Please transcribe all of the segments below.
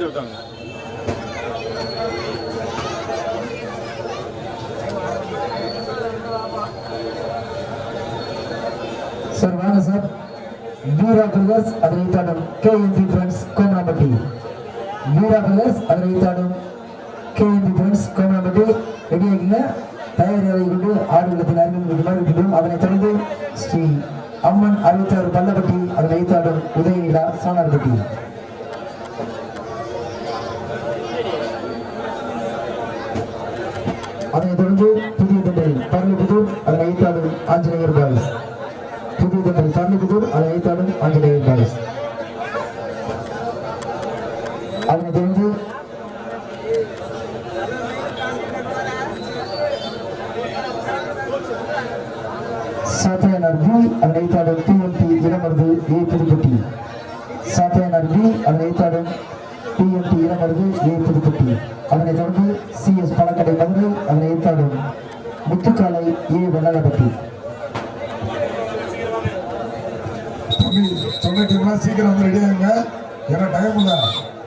மாற்றி விட்டாங்க சார் வாங்க சார். வீரா பிரதர்ஸ் அதனை தாண்டும் KMP friends Komarampatti Veera brothers அதனை தாண்டும் கேஎம்பி ஃப்ரெண்ட்ஸ் கோமராம்பட்டி ரெடி ஆகிங்க தயார் நிலை கொண்டு ஆடுகளத்தில் அதனைத் தொடர்ந்து ஸ்ரீ அம்மன் அறுபத்தாறு பல்லப்பட்டி அதனை தாண்டும் உதயநிலா சாணார்பட்டி. அதனைத் தொடர்ந்து புதிய திண்டல் பரளிபுதூர் அதனை ஐத்தாளர் ஆஞ்சநேயர் பாய்ஸ் புதிய திண்டல் பரளிபுதூர் அதனை ஐத்தாளர் ஆஞ்சநேயர் பாய்ஸ் அதனைத் தொடர்ந்து சாத்தையனார் பி அதனை ஐத்தாளர் TMP Idamaruthu A Pudupatti. Sathaiyanar B அதனை ஐத்தாளர் டிஎம்பி இடமருது ஏ புதுப்பட்டி அதனைத் தொடர்ந்து சிஎஸ் பழக்கடை மதுரை அதனை ஐத்தாடும் முத்துக்காலை ஏ வெள்ளலப்பட்டி தம்பி சொன்ன டீம்லாம் சீக்கிரம் வந்து ரெடி ஆகுங்க ஏன்னா டைம் இல்லை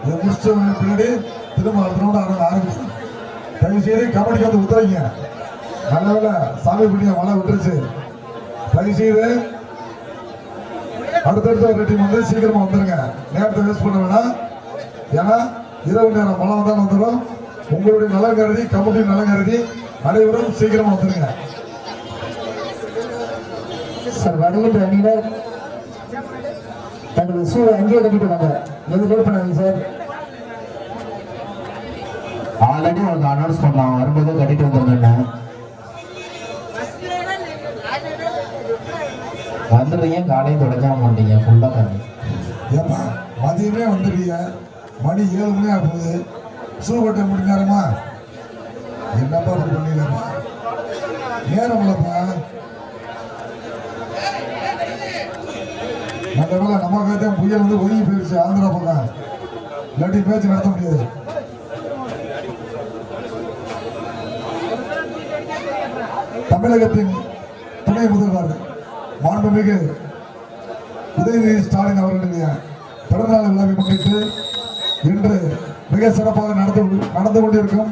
இதை முடிச்ச பின்னாடி திரும்ப அடுத்த ரவுண்ட் ஆட ஆரம்பிச்சு தயவு செய்து கபடிக்கு வந்து உத்தரவிங்க நல்ல வேலை சாமி பிடிக்க மழை விட்டுருச்சு தயவு செய்து அடுத்தடுத்த ஒரு டீம் வந்து சீக்கிரமா வந்துருங்க நேரத்தை வேஸ்ட் பண்ண வேணாம் ஏன்னா இரவு நேரம் மழை வந்தாலும் வந்துடும். உங்களுடைய நலன் கருதி கபடி நலன் கருதி அனைவரும் சீக்கிரமா வந்துருங்க. சார் வருகின்ற அணியினர் தங்களது சூழ அங்கேயே கட்டிட்டு வாங்க எது லேட் பண்ணாதீங்க சார். ஆல்ரெடி அவங்க அனௌன்ஸ் பண்ணாங்க வரும்போது கட்டிட்டு வந்துருந்தேன் வந்துடுறீங்க காலையும் தொடச்சாம மாட்டீங்க ஃபுல்லாக தண்ணி ஏப்பா மதியமே வந்துடுறீங்க. மணி ஏழு மணி ஆக போகுது ஷூ கட்ட முடிஞ்சாரமா? என்னப்பா அப்படி பண்ணிடலப்பா நேரம் இல்லைப்பா. நல்ல வேலை நமக்காக தான் புயல் வந்து ஒதுங்கி போயிடுச்சு ஆந்திரா பக்கம். இல்லாட்டி பேச்சு நடத்த முடியாது. தமிழகத்தின் துணை முதல்வர் மாண்புமிகு உதயநிதி ஸ்டாலின் அவர்களுடைய பிறந்தநாள் விழாவை முன்னிட்டு இன்று மிக சிறப்பாக நடந்து நடந்து கொண்டிருக்கும்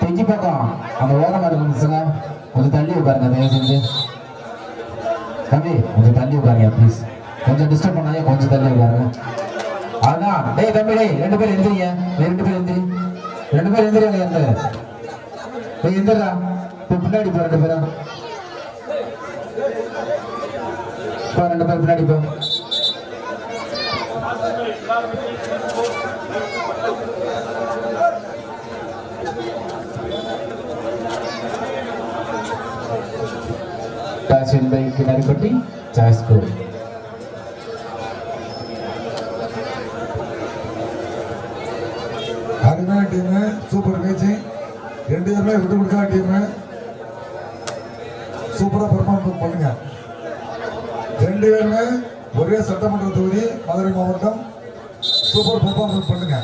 தெங்கி பக்கம் அந்த ஓரமாக இருந்துச்சுங்க கொஞ்சம் தள்ளி உட்காருங்க தயவு செஞ்சு. தம்பி கொஞ்சம் தள்ளி உட்காருங்க ப்ளீஸ் கொஞ்சம் டிஸ்டர்ப் பண்ணாதே கொஞ்சம் தள்ளி உட்காருங்க. அதான் டேய் தம்பி டேய் ரெண்டு பேர் எந்திரிங்க. ரெண்டு பேர் எந்திரி. ரெண்டு பேர் எந்திரிங்க எந்த டேய் எந்திரா இப்போ பின்னாடி போ ரெண்டு பேரும். போ ரெண்டு பேர் பின்னாடி போ. Toss win by Kinarupatti choice அருமையான டீமு சூப்பர் மேட்சிங் ரெண்டு பேருமே விட்டு கொடுக்காத டீமு. சூப்பராக பெர்ஃபார்ம் பண்ணுங்க. ரெண்டு பேருமே ஒரே சட்டமன்ற தொகுதி மதுரை மாவட்டம். சூப்பர் பெர்ஃபார்மன்ஸ் பண்ணுங்க.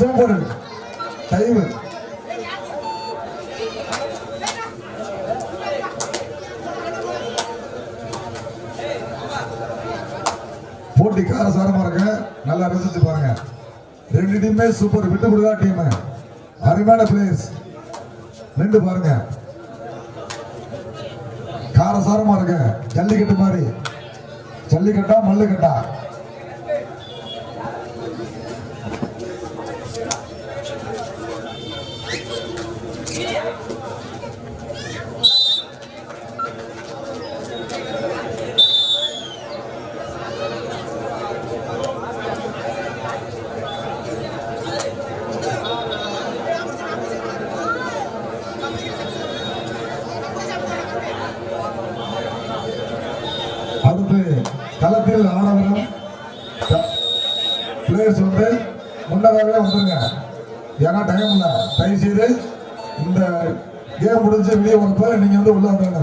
சூப்பர் டைம் போட்டி காரசாரமா இருக்கு நல்லா ரசிச்சு பாருங்க. ரெண்டு டீமே சூப்பர் விட்டு கொடுதா டீம் அருமையான பிளேயர்ஸ் ரெண்டு பாருங்க. காரசாரமா இருக்கு ஜல்லிக்கட்டு மாதிரி. ஜல்லிக்கட்டா மல்லுக்கட்டா அடுத்து களத்தில் ஆடவரும் பிளேயர்ஸ் வந்து முன்னதாகவே வந்துருங்க ஏன்னா டைம் இல்லை தயவு செய்து இந்த கேம் முடிஞ்சு வெளியே வரப்ப நீங்க வந்து உள்ள வந்துருங்க.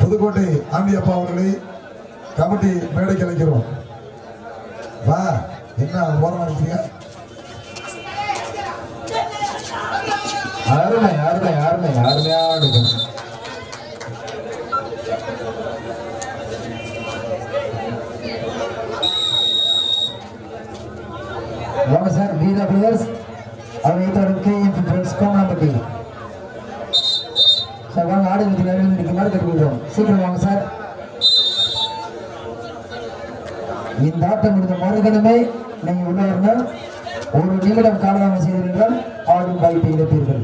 புதுக்கோட்டை ஆண்டியப்பா அவர்களை கமிட்டி மேடைக்கு அழைக்கிறோம். வா என்ன ஓரம் இருக்கீங்க? அருமை அருமை அருமை அருமையான நிகழ்ச்சி. வாங்க சார் வீரா பிரதர்ஸ் அவர் வைத்தாடும் கேஎம்பி ஃப்ரெண்ட்ஸ் கோமனாம்பட்டி சார் வாங்க ஆடுகளுக்கு நிறைய இருக்குமாறு கட்டுக்கிறோம் சீக்கிரம் வாங்க சார் இந்த ஆட்டம் முடிந்த மறுகணமே நீங்கள் உள்ள வரணும் ஒரு நிமிடம் காலதாமம் செய்தீர்கள் ஆடும் வாய்ப்பை இழப்பீர்கள்.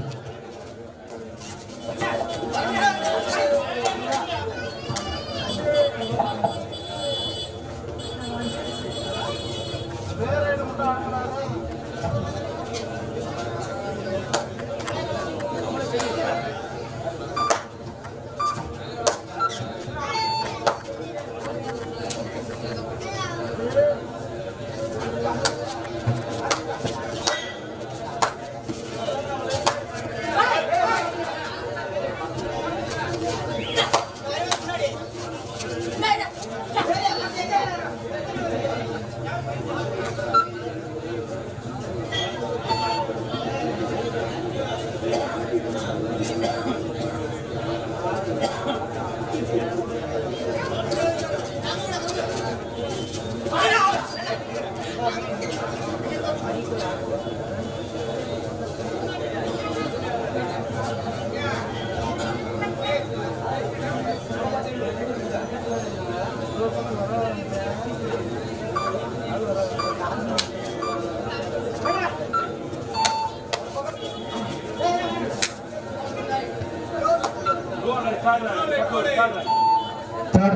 Third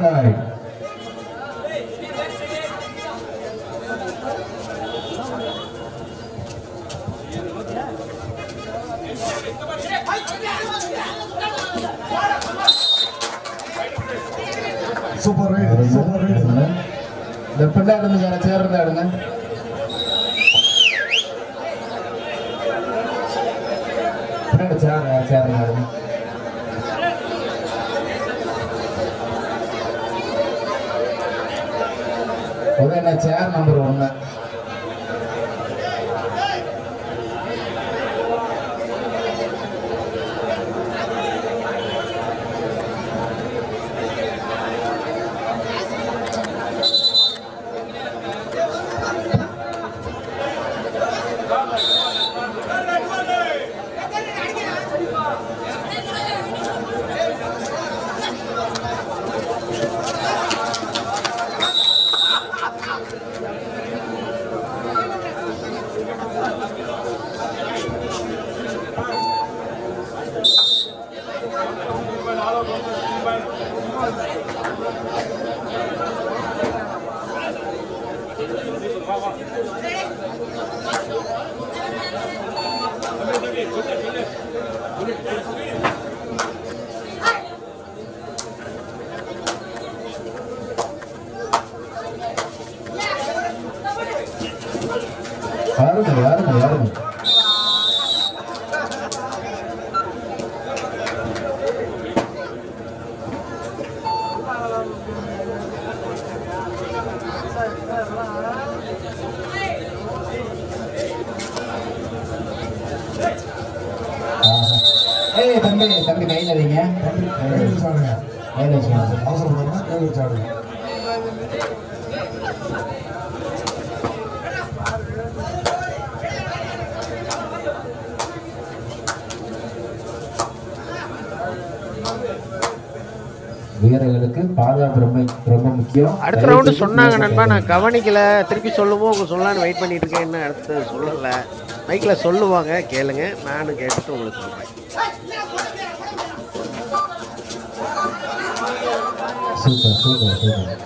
right. Super right super right இந்த பிள்ளை இருந்து சேர் இருந்தா எடுங்க பின்னாடி சேர் சேர் எடுங்க ஒரு என்ன சேர் நம்பர் ஒன்று அருமை அருமை அருமை வீரர்களுக்கு பாதுகாப்பு ரொம்ப ரொம்ப முக்கியம். அடுத்த ரவுண்டு சொன்னாங்க நண்பா நான் கவனிக்கல. திருப்பி சொல்லுவோம் உங்க சொல்லலான்னு வெயிட் பண்ணிட்டு இருக்கேன். என்ன அடுத்து சொல்லல. மைக்கில் சொல்லுவாங்க கேளுங்க. நானும் கேட்டுட்டு உங்களுக்கு சொல்றேன். Super super super.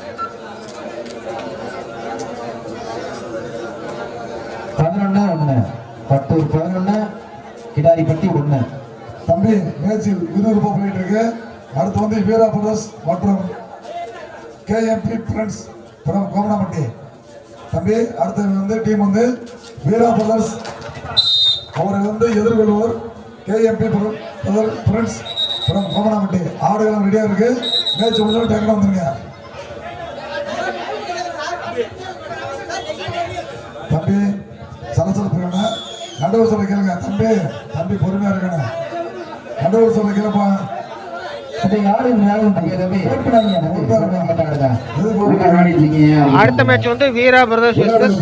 பதினொன்னு ஒண்ணு. பட்டூர் பதினொன்னு. கிடாரிப்பட்டி ஒண்ணு. தம்பி மேட்ச் விறுவிறுப்பா போயிட்டு இருக்கு. அடுத்து வந்து வீரா பிரதர்ஸ் மற்றும் கேஎம்பி ஃப்ரெண்ட்ஸ் from கோமனாமட்டி தம்பி அடுத்து வந்து டீம் வந்து வீரா பிரதர்ஸ் அவரை வந்து எதிர்கொள்வர் கேஎம்பி ஃப்ரெண்ட்ஸ் from கோமனாமட்டி ஆடுகளும் ரெடியாக இருக்குது மேட்ச் முடிஞ்சு டேக்கில் வந்துருங்க. தம்பி சலசலப்பு இருக்கணும் நடுவர் சொல்ல கேளுங்க. தம்பி தம்பி பொறுமையாக இருக்கணும். நடுவர் சொல்ல கேளுப்பா. அடுத்த மேட்ச் வந்து வீரா பிரதர்ஸ் போறாங்க.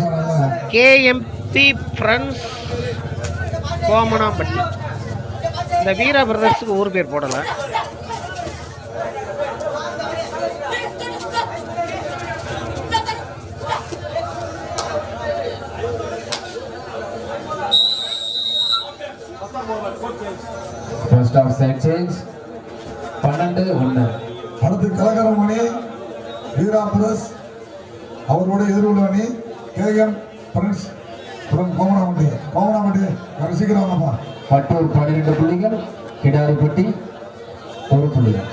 கேஎம்பி ஃப்ரெண்ட்ஸ் கோமனாம்பட்டி இந்த வீரா பிரதர்ஸுக்கு ஊர் பேர் போடலை. First half side change. பன்னெண்டு ஒன்று. அடுத்து கலகரம் அணி வீரா பிரஸ் அவர்களுடைய எதிர்வுள்ள அணி KM prince from Komanamatti Komanamatti வர சீக்கிரம் வாங்கப்பா. பட்டூர் பன்னிரண்டு புள்ளிகள் கிடாரிப்பட்டி ஒரு புள்ளிகள்.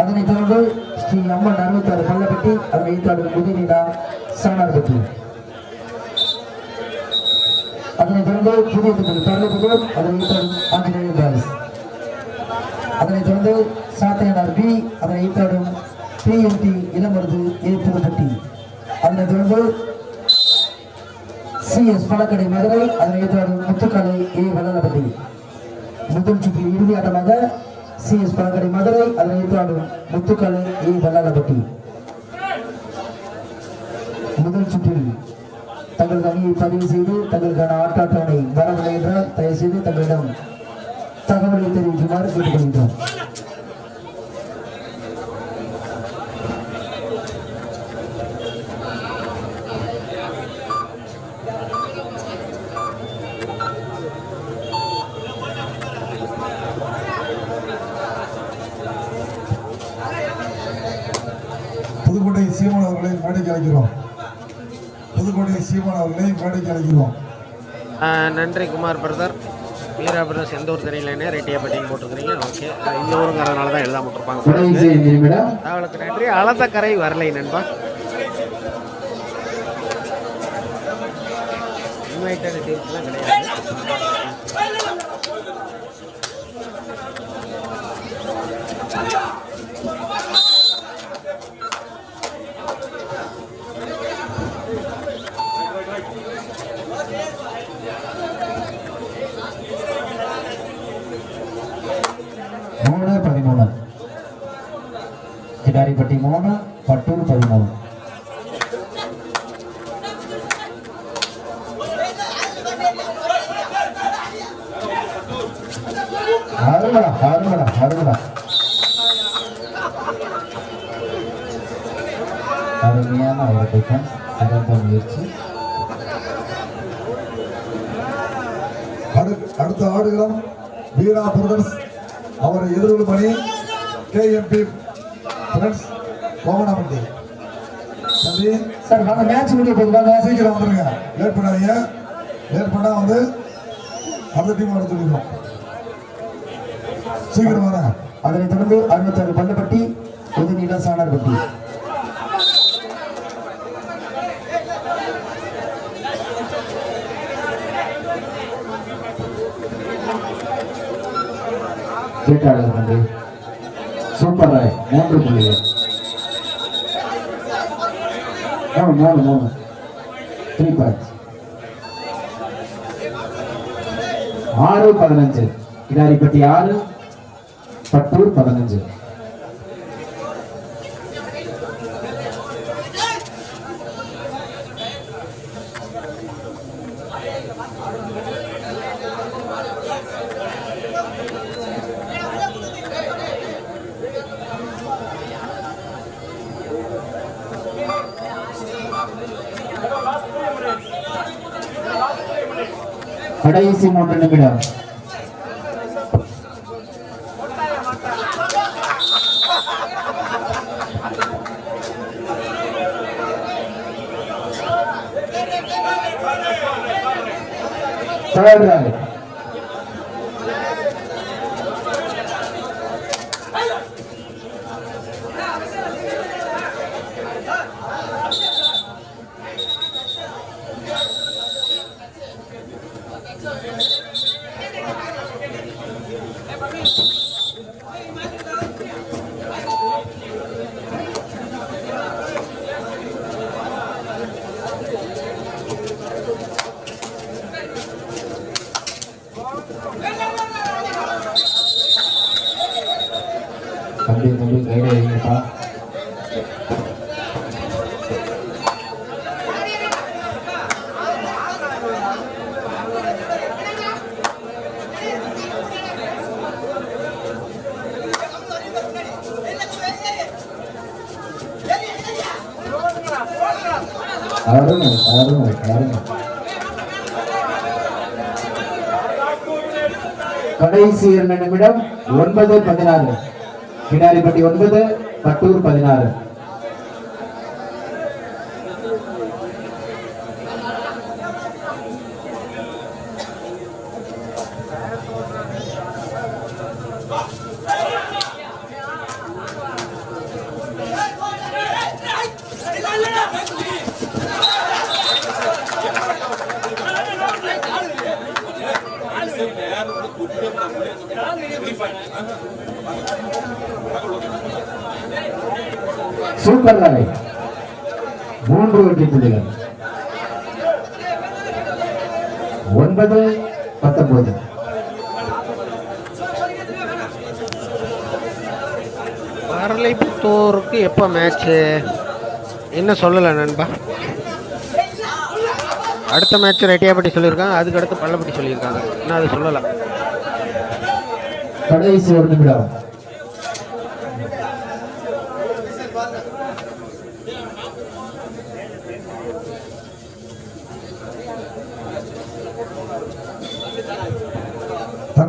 அதனைத் தொடர்ந்து ஸ்ரீ அம்மன் அறுபத்தாறு பள்ளப்பட்டி அதனை எதிர்த்தாடும் உதயநிலா சாணார்பட்டி அதனைத் தொடர்ந்து புதிய திட்டம் பரலபுரம் அதனை எதிர்த்தாடும் ஆஞ்சநேய பாய்ஸ் அதனைத் தொடர்ந்து சாத்தையனார் பி அதனை ஈத்தாடும் பிஎம்டி இளமருது ஏ புதுப்பட்டி அதனைத் தொடர்ந்து சிஎஸ் பழக்கடை மதுரை அதனை ஈத்தாடும் முத்துக்கலை ஏ வல்லபட்டி முதல் சுற்று இறுதி ஆட்டமாக சிஎஸ் பழக்கடை மதுரை அதனை ஈத்தாடும் முத்துக்கலை ஏ வல்லாலப்பட்டி முதல் சுற்றில் தங்கள் அணியை பதிவு செய்து தங்களுக்கான ஆட்ட அட்டவணை வரவில்லை என்றால் தயவு செய்து தங்களிடம் தகவலை தெரிவிக்குமாறு கேட்டுக்கொள்கிறோம் புதுக்கோட்டை சீமான் அவர்களை மேடைக்கு அழைக்கிறோம். புதுக்கோட்டை சீமான் அவர்களை மேடைக்கு அழைக்கிறோம். நன்றி குமார் பிரதர். வீரா பிரதர்ஸ் எந்த ஒரு தெரியலன்னு ரெட்டியாப்பட்டின்னு போட்டிருக்கிறீங்க. ஓகே. இந்த ஊருங்கிறதுனால தான் எழுதாம. ஐந்து நிமிடம் அவளுக்கு நன்றி. அளந்த கரை வரலை நண்பா. இன்வைட்டட் டீம்ஸ்லாம் கிடையாது. அருமையான டிஃபென்ஸ் சிறந்த முயற்சி. அடு- அடுத்த ஆடுகளம் வீரா பிரதர்ஸ் அவரை எதிர்கொள்ளும் அணி கேஎம்பி ஃப்ரெண்ட்ஸ் கோமனாமட்டி தம்பி சார் வாங்க மேட்ச் முடிய போகுது. சீக்கிரம் வந்துருங்க. லேட் பண்ணாதீங்க லேட் பண்ணா வந்து அடுத்த டீம் வர சொல்லிடுவோம் சீக்கிரம் வரேன் அதனைத் தொடர்ந்து அறுபத்தாறு பள்ளப்பட்டி உதயநிலா சாணார்பட்டி. கேட்டாளர் தம்பி சூப்பர். ராய் மூன்று புள்ளிகள் ஆ, மூணு மூணு. த்ரீ பாயிண்ட் ஆறு பதினஞ்சு. கிடாரிப்பட்டி ஆறு பத்து பதினஞ்சு. கடைசி மூன்று நிமிடம். தொடர்கிறார்கள் அருமை அருமை அருமை. கடைசி இரண்டு நிமிடம் ஒன்பது பதினாறு. கிடாரிப்பட்டி ஒன்பது பட்டூர் பதினாறு. சூப்பர் ராய் மூன்று வெற்றி புள்ளிகள் ஒன்பது பத்தொன்பது. மரளைப்புத்தூருக்கு எப்போ மேட்ச்சு என்ன சொல்லலை நண்பா? அடுத்த மேட்ச் ரெட்டியாப்பட்டி சொல்லியிருக்காங்க அதுக்கு அடுத்து பள்ளப்பட்டி சொல்லியிருக்காங்க. இன்னும் அது சொல்லலை. கடைசி ஒரு நிமிடம்.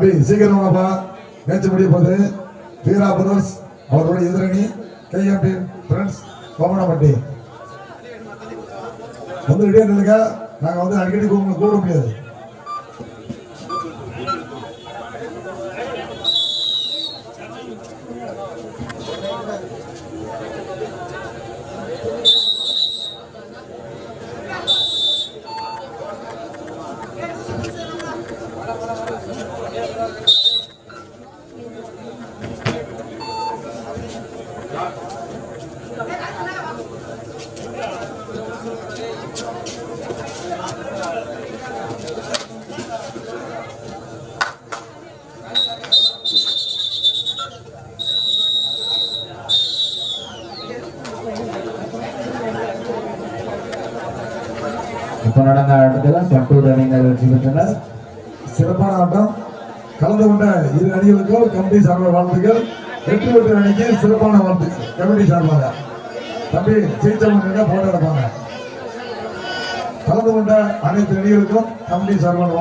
தம்பி சீக்கிரம் வாப்பா மேட்ச் முடிய போது வீரா புதர்ஸ் அவருடைய எதிரணி கேஎம்பி ஃப்ரெண்ட்ஸ் கோமனப்பட்டி வந்து ரெடியாக நில்லுங்க. நாங்கள் வந்து அடிக்கடி உங்களுக்கு கூப்பிட முடியாது. இப்போ நடந்த ஆட்டத்தில் அணியினர் வெற்றி பெற்றனர் சிறப்பான ஆட்டம். கலந்து கொண்ட இரு அணிகளுக்கும் கமிட்டி சார்பாக வாழ்த்துக்கள். வெற்றி பெற்ற அணிக்கு சிறப்பான வாழ்த்துக்கள் கமிட்டி சார்பாக. தம்பி ஜெயிச்சவங்க போட்டோ எடுப்பாங்க கலந்து கொண்ட அனைத்து அணிகளுக்கும் கமிட்டி சார்பாக